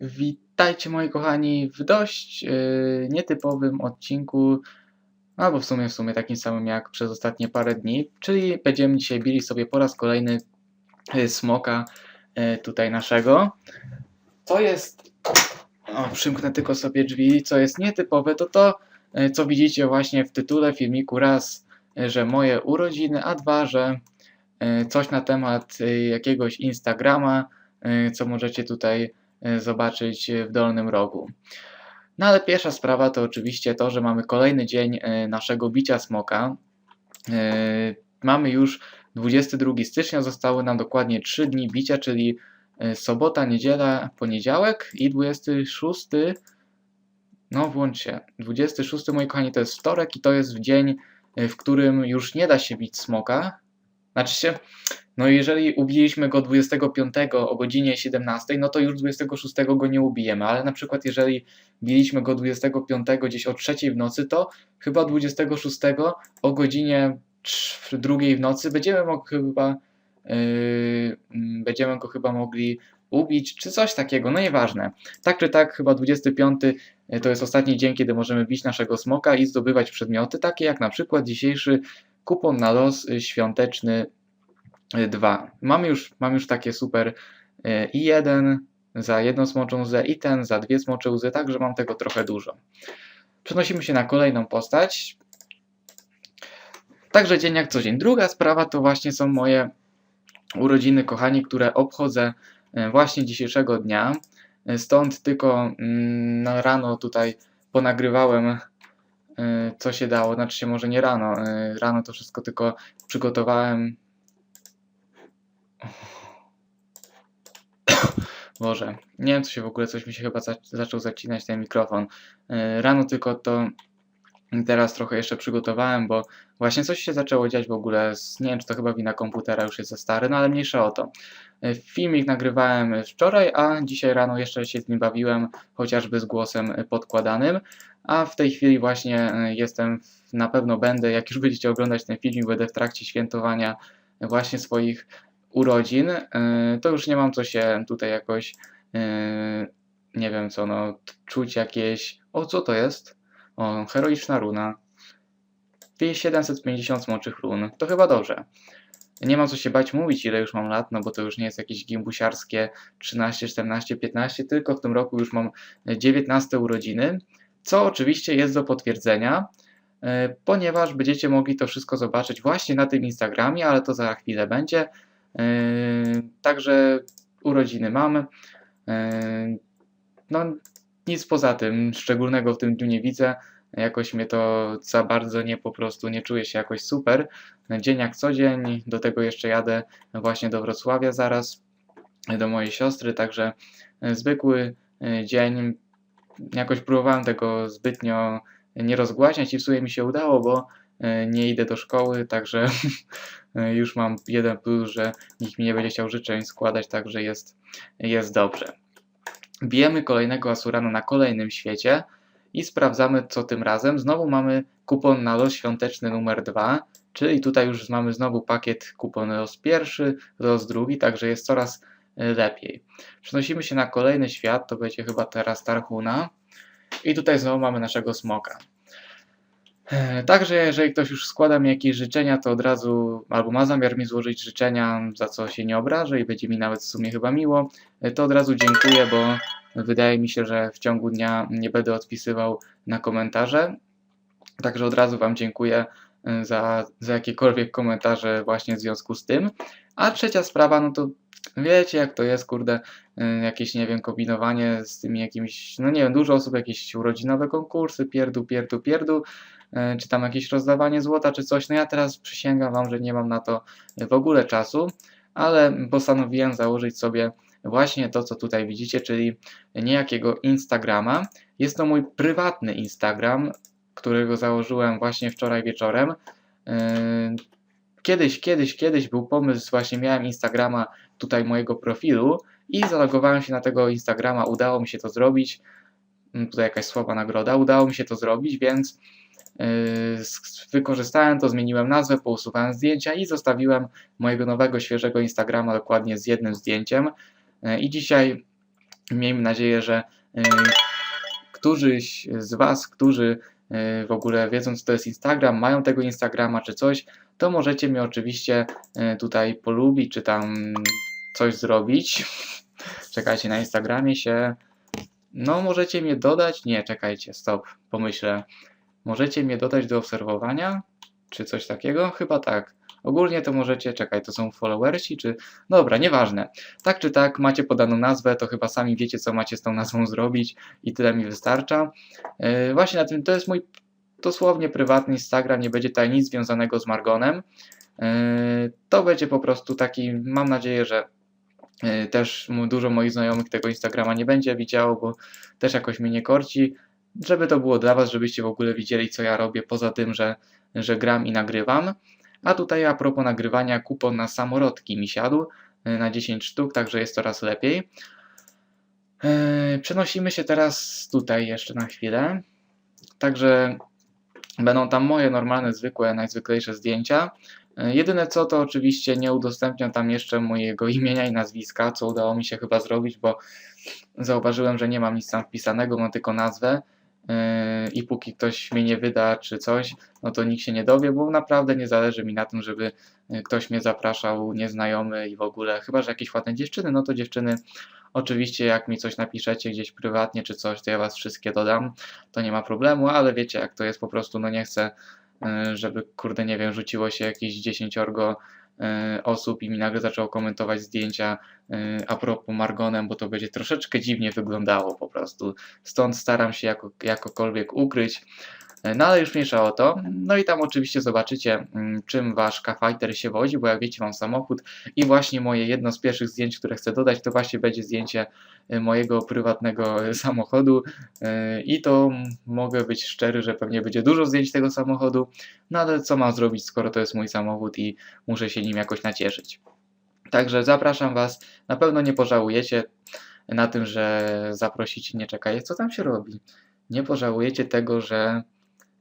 Witajcie moi kochani w dość yy, nietypowym odcinku, albo w sumie w sumie takim samym jak przez ostatnie parę dni, czyli będziemy dzisiaj bili sobie po raz kolejny yy, smoka yy, tutaj naszego. Co jest, o, przymknę tylko sobie drzwi, co jest nietypowe to to, yy, co widzicie właśnie w tytule filmiku, raz, yy, że moje urodziny, a dwa, że yy, coś na temat yy, jakiegoś Instagrama, yy, co możecie tutaj zobaczyć w dolnym rogu. No ale pierwsza sprawa to oczywiście to, że mamy kolejny dzień e, naszego bicia smoka. E, Mamy już 22 stycznia, zostały nam dokładnie 3 dni bicia, czyli e, sobota, niedziela, poniedziałek i 26. No włącz się. 26 moi kochani to jest wtorek i to jest w dzień, e, w którym już nie da się bić smoka. Znaczy się, no jeżeli ubiliśmy go 25 o godzinie 17, no to już 26 go nie ubijemy, ale na przykład jeżeli biliśmy go 25 gdzieś o 3 w nocy, to chyba 26 o godzinie 2 w nocy będziemy mogli chyba yy, mm, będziemy go chyba mogli ubić, czy coś takiego, no nieważne. Tak czy tak, chyba 25 to jest ostatni dzień, kiedy możemy bić naszego smoka i zdobywać przedmioty, takie jak na przykład dzisiejszy kupon na los y, świąteczny 2. Mamy już, mam już takie super y, i jeden za jedną smoczą łzę i ten za dwie smocze łzy, także mam tego trochę dużo. Przenosimy się na kolejną postać. Także dzień jak co dzień. Druga sprawa to właśnie są moje urodziny, kochani, które obchodzę y, właśnie dzisiejszego dnia. Y, Stąd tylko mm, no, rano tutaj ponagrywałem y, co się dało, znaczy się może nie rano, rano to wszystko tylko przygotowałem Boże, nie wiem co się w ogóle, coś mi się chyba za, zaczął zacinać ten mikrofon. Yy, Rano tylko to teraz trochę jeszcze przygotowałem, bo właśnie coś się zaczęło dziać w ogóle, nie wiem czy to chyba wina komputera już jest za stary, no ale mniejsza o to. Yy, Filmik nagrywałem wczoraj, a dzisiaj rano jeszcze się z nim bawiłem, chociażby z głosem podkładanym, a w tej chwili właśnie yy, jestem, na pewno będę, jak już będziecie oglądać ten filmik, będę w trakcie świętowania właśnie swoich urodzin, y, to już nie mam co się tutaj jakoś, nie wiem co, no, czuć jakieś. O, co to jest? O, heroiczna runa. 750 smoczych run. To chyba dobrze. Nie mam co się bać mówić, ile już mam lat, no bo to już nie jest jakieś gimbusiarskie 13, 14, 15, tylko w tym roku już mam 19 urodziny, co oczywiście jest do potwierdzenia, y, ponieważ będziecie mogli to wszystko zobaczyć właśnie na tym Instagramie, ale to za chwilę będzie. Yy, Także urodziny mam. Yy, No, nic poza tym szczególnego w tym dniu nie widzę. Jakoś mnie to za bardzo nie po prostu nie czuję się jakoś super. Dzień jak co dzień, do tego jeszcze jadę właśnie do Wrocławia zaraz, do mojej siostry, także zwykły yy, dzień. Jakoś próbowałem tego zbytnio nie rozgłaśniać i w sumie mi się udało, bo yy, nie idę do szkoły, także już mam jeden plus, że nikt mi nie będzie chciał życzeń składać, także jest, jest dobrze. Bijemy kolejnego Asurana na kolejnym świecie i sprawdzamy co tym razem. Znowu mamy kupon na los świąteczny numer 2, czyli tutaj już mamy znowu pakiet kupon los pierwszy, los drugi, także jest coraz y, lepiej. Przenosimy się na kolejny świat, to będzie chyba teraz Tarhuna i tutaj znowu mamy naszego smoka. E, Także jeżeli ktoś już składa mi jakieś życzenia, to od razu albo ma zamiar mi złożyć życzenia, za co się nie obrażę i będzie mi nawet w sumie chyba miło, e, to od razu dziękuję, bo wydaje mi się, że w ciągu dnia nie będę odpisywał na komentarze. Także od razu Wam dziękuję e, za, za jakiekolwiek komentarze właśnie w związku z tym. A trzecia sprawa, no to wiecie jak to jest, kurde, jakieś, nie wiem, kombinowanie z tymi jakimiś, no nie wiem, dużo osób, jakieś urodzinowe konkursy, pierdu, pierdu, pierdu, czy tam jakieś rozdawanie złota, czy coś. No ja teraz przysięgam Wam, że nie mam na to w ogóle czasu, ale postanowiłem założyć sobie właśnie to, co tutaj widzicie, czyli niejakiego Instagrama. Jest to mój prywatny Instagram, którego założyłem właśnie wczoraj wieczorem. Yy, Kiedyś, kiedyś, kiedyś był pomysł, właśnie miałem Instagrama tutaj mojego profilu i zalogowałem się na tego Instagrama, udało mi się to zrobić. Mm, Tutaj jakaś słaba nagroda, udało mi się to zrobić, więc wykorzystałem to, zmieniłem nazwę, pousuwałem zdjęcia i zostawiłem mojego nowego, świeżego Instagrama dokładnie z jednym zdjęciem. Yy, I dzisiaj Miejmy nadzieję, że y, którzyś z Was, którzy y, w ogóle wiedzą, co to jest Instagram, mają tego Instagrama czy coś, to możecie mnie oczywiście y, tutaj polubić, czy tam coś zrobić. Czekajcie, na Instagramie się. No, możecie mnie dodać. Nie, czekajcie, stop, pomyślę. Możecie mnie dodać do obserwowania, czy coś takiego? Chyba tak. Ogólnie to możecie, czekaj, to są followersi, czy. Dobra, nieważne. Tak czy tak, macie podaną nazwę, to chyba sami wiecie, co macie z tą nazwą zrobić i tyle mi wystarcza. Yy, właśnie na tym, to jest mój dosłownie prywatny Instagram, nie będzie tutaj nic związanego z Margonem. Yy, to będzie po prostu taki, mam nadzieję, że yy, też dużo moich znajomych tego Instagrama nie będzie widziało, bo też jakoś mnie nie korci. Żeby to było dla Was, żebyście w ogóle widzieli, co ja robię, poza tym, że, że gram i nagrywam. A tutaj a propos nagrywania, kupon na samorodki mi siadł y, na 10 sztuk, także jest coraz lepiej. Yy, Przenosimy się teraz tutaj jeszcze na chwilę. Także będą tam moje normalne, zwykłe, najzwyklejsze zdjęcia. Yy, Jedyne co to oczywiście nie udostępniam tam jeszcze mojego imienia i nazwiska, co udało mi się chyba zrobić, bo zauważyłem, że nie mam nic tam wpisanego, mam tylko nazwę. Yy, I póki ktoś mnie nie wyda czy coś, no to nikt się nie dowie, bo naprawdę nie zależy mi na tym, żeby y, ktoś mnie zapraszał nieznajomy i w ogóle, chyba że jakieś ładne dziewczyny, no to dziewczyny oczywiście jak mi coś napiszecie gdzieś prywatnie czy coś, to ja was wszystkie dodam, to nie ma problemu, ale wiecie jak to jest po prostu, no nie chcę, żeby kurde nie wiem, rzuciło się jakieś dziesięciorgo y, osób i mi nagle zaczęło komentować zdjęcia y, a propos Margonem, bo to będzie troszeczkę dziwnie wyglądało po prostu. Stąd staram się jako, jakokolwiek ukryć. No ale już mniejsza o to. No i tam oczywiście zobaczycie, mm, czym wasz K-Fighter się wozi, bo jak wiecie, mam samochód i właśnie moje jedno z pierwszych zdjęć, które chcę dodać, to właśnie będzie zdjęcie y, mojego prywatnego y, samochodu Y, i to mogę być szczery, że pewnie będzie dużo zdjęć tego samochodu, no ale co mam zrobić, skoro to jest mój samochód i muszę się nim jakoś nacieszyć. Także zapraszam was, na pewno nie pożałujecie na tym, że zaprosicie, nie czekaj, co tam się robi? Nie pożałujecie tego, że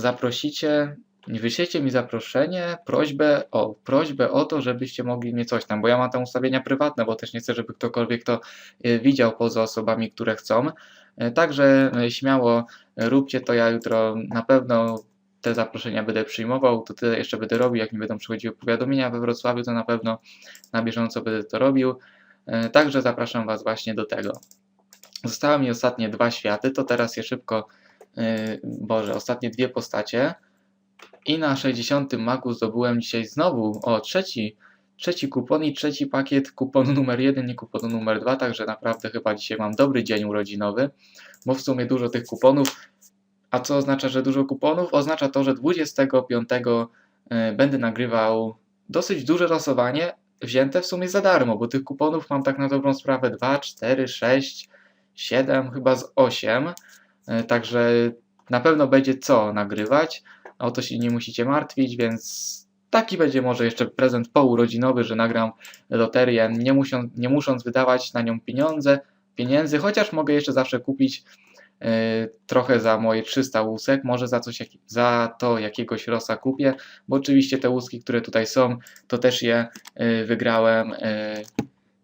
zaprosicie, wyślecie mi zaproszenie, prośbę o, prośbę o to, żebyście mogli mnie coś tam, bo ja mam tam ustawienia prywatne, bo też nie chcę, żeby ktokolwiek to y, widział poza osobami, które chcą. Y, Także y, śmiało róbcie to, ja jutro na pewno te zaproszenia będę przyjmował, to tyle jeszcze będę robił, jak mi będą przychodziły powiadomienia we Wrocławiu, to na pewno na bieżąco będę to robił. Także zapraszam Was właśnie do tego. Zostały mi ostatnie dwa światy, to teraz je szybko, yy, Boże, ostatnie dwie postacie. I na 60 magu zdobyłem dzisiaj znowu, o trzeci, trzeci kupon i trzeci pakiet kuponu numer 1 i kuponu numer 2, także naprawdę chyba dzisiaj mam dobry dzień urodzinowy, bo w sumie dużo tych kuponów. A co oznacza, że dużo kuponów? Oznacza to, że 25 yy, będę nagrywał dosyć duże losowanie, wzięte w sumie za darmo, bo tych kuponów mam tak na dobrą sprawę 2, 4, 6, 7, chyba z 8. E, Także na pewno będzie co nagrywać. O to się nie musicie martwić, więc taki będzie może jeszcze prezent pourodzinowy, że nagram loterię, nie, musią, nie musząc wydawać na nią pieniądze, pieniędzy, chociaż mogę jeszcze zawsze kupić e, trochę za moje 300 łusek, może za, coś, za to jakiegoś rosa kupię, bo oczywiście te łuski, które tutaj są, to też je e, wygrałem,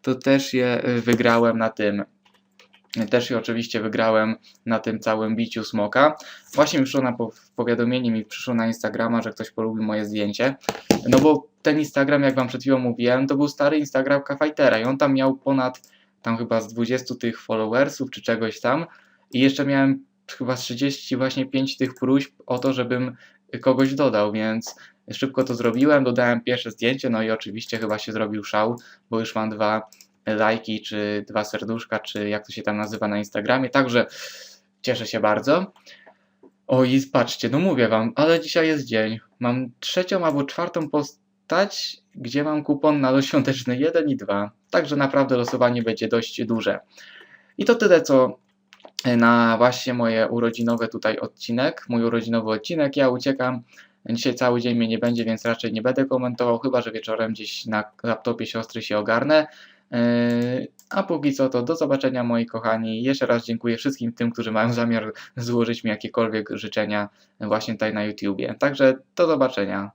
to też je wygrałem na tym, też je oczywiście wygrałem na tym całym biciu smoka. Właśnie przyszło na po- powiadomienie, mi przyszło na Instagrama, że ktoś polubił moje zdjęcie. No bo ten Instagram, jak wam przed chwilą mówiłem, to był stary Instagram K-Fightera i on tam miał ponad tam chyba z 20 tych followersów czy czegoś tam i jeszcze miałem chyba z 30 właśnie 5 tych próśb o to, żebym kogoś dodał, więc szybko to zrobiłem, dodałem pierwsze zdjęcie, no i oczywiście chyba się zrobił szał, bo już mam dwa lajki, czy dwa serduszka, czy jak to się tam nazywa na Instagramie, także cieszę się bardzo. O i patrzcie, no mówię wam, ale dzisiaj jest dzień. Mam trzecią albo czwartą postać, gdzie mam kupon na świąteczny 1 i 2. Także naprawdę losowanie będzie dość duże. I to tyle, co na właśnie moje urodzinowe tutaj odcinek, mój urodzinowy odcinek. Ja uciekam. Dzisiaj cały dzień mnie nie będzie, więc raczej nie będę komentował, chyba że wieczorem gdzieś na laptopie siostry się ogarnę. Yy, A póki co to do zobaczenia moi kochani. Jeszcze raz dziękuję wszystkim tym, którzy mają zamiar złożyć mi jakiekolwiek życzenia właśnie tutaj na YouTubie. Także do zobaczenia.